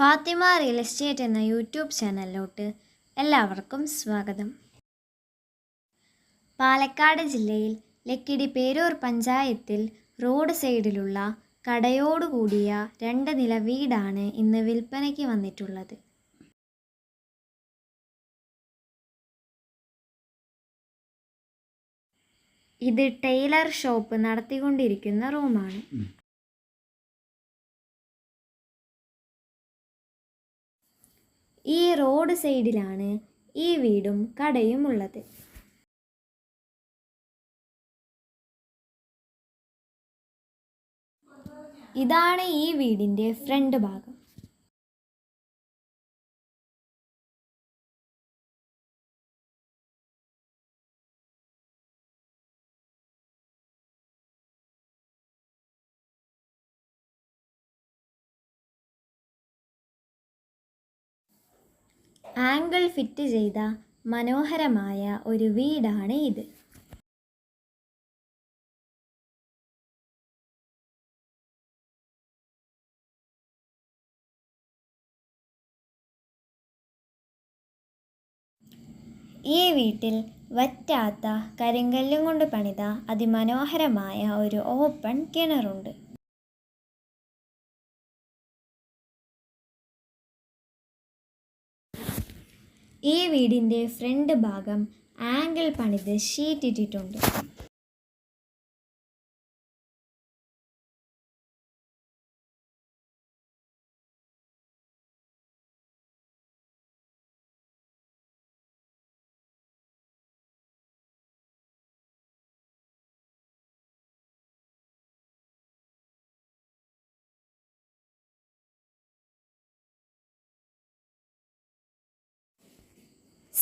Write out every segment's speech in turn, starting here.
Fathima real estate എന്ന YouTube ചാനലിലോട്ട് എല്ലാവർക്കും സ്വാഗതം. പാലക്കാട് ജില്ലയിൽ ലക്കിടി പേരൂർ പഞ്ചായത്തിൽ റോഡ് സൈഡിലുള്ള കടയോടുകൂടിയ രണ്ട് നില വീടാണ് ഇന്ന് വിൽപ്പനയ്ക്ക് വന്നിട്ടുള്ളത്. ഇത് ടൈലർ ഷോപ്പ് നടത്തിക്കൊണ്ടിരിക്കുന്ന റൂമാണ്. ഈ റോഡ് സൈഡിലാണ് ഈ വീടും കടയും ഉള്ളത്. ഇതാണ് ഈ വീടിന്റെ ഫ്രണ്ട് ഭാഗം. ആംഗിൾ ഫിറ്റ് ചെയ്ത മനോഹരമായ ഒരു വീടാണ് ഇത്. ഈ വീട്ടിൽ വറ്റാത്ത കരിങ്കല്ലും കൊണ്ട് പണിത അതിമനോഹരമായ ഒരു ഓപ്പൺ കിണറുണ്ട്. ഈ വീടിന്റെ ഫ്രണ്ട് ഭാഗം ആംഗിൾ പണിത് ഷീറ്റ്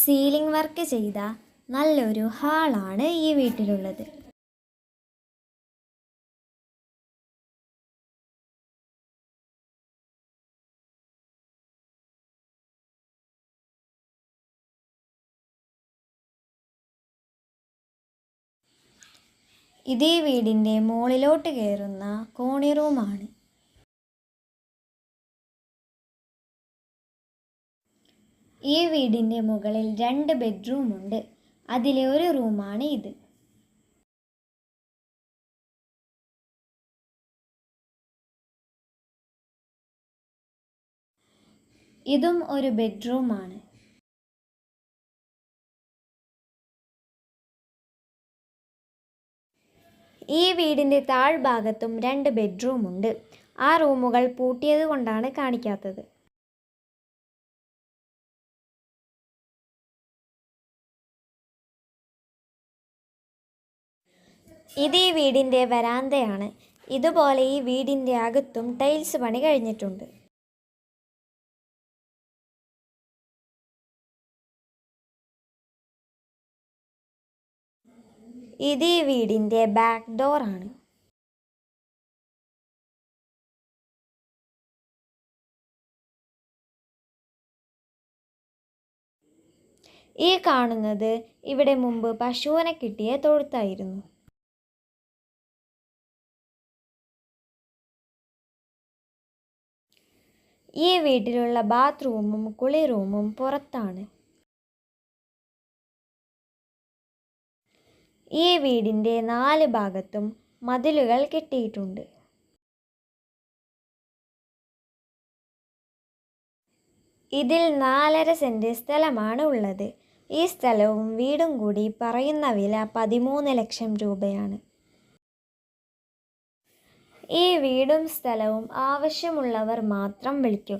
സീലിംഗ് വർക്ക് ചെയ്ത നല്ലൊരു ഹാളാണ് ഈ വീട്ടിലുള്ളത്. ഇതേ വീടിന്റെ മുകളിലോട്ട് കയറുന്ന കോണി റൂമാണ്. ഈ വീടിന്റെ മുകളിൽ രണ്ട് ബെഡ്റൂം ഉണ്ട്. അതിലെ ഒരു റൂമാണ് ഇത്. ഇതും ഒരു ബെഡ്റൂമാണ് ഈ വീടിന്റെ താഴ്ഭാഗത്തും രണ്ട് ബെഡ്റൂമുണ്ട് ആ റൂമുകൾ പൂട്ടിയത് കൊണ്ടാണ് കാണിക്കാത്തത്. ഇത് ഈ വീടിന്റെ വരാന്തയാണ്. ഇതുപോലെ ഈ വീടിന്റെ അകത്തും ടൈൽസ് പണി കഴിഞ്ഞിട്ടുണ്ട്. ഇത് ഈ വീടിന്റെ ബാക്ക് ഡോറാണ് ഈ കാണുന്നത് ഇവിടെ മുമ്പ് പശുവിനെ കിട്ടിയ തൊഴുത്തായിരുന്നു. ഈ വീട്ടിലുള്ള ബാത്റൂമും കുളി റൂമും പുറത്താണ്. ഈ വീടിന്റെ നാല് ഭാഗത്തും മതിലുകൾ കെട്ടിയിട്ടുണ്ട്. ഇതിൽ നാലര സെന്റ് സ്ഥലമാണ് ഉള്ളത്. ഈ സ്ഥലവും വീടും കൂടി പറയുന്ന വില പതിമൂന്ന് ലക്ഷം രൂപയാണ്. ഈ വീടും സ്ഥലവും ആവശ്യമുള്ളവർ മാത്രം വിളിക്കുക.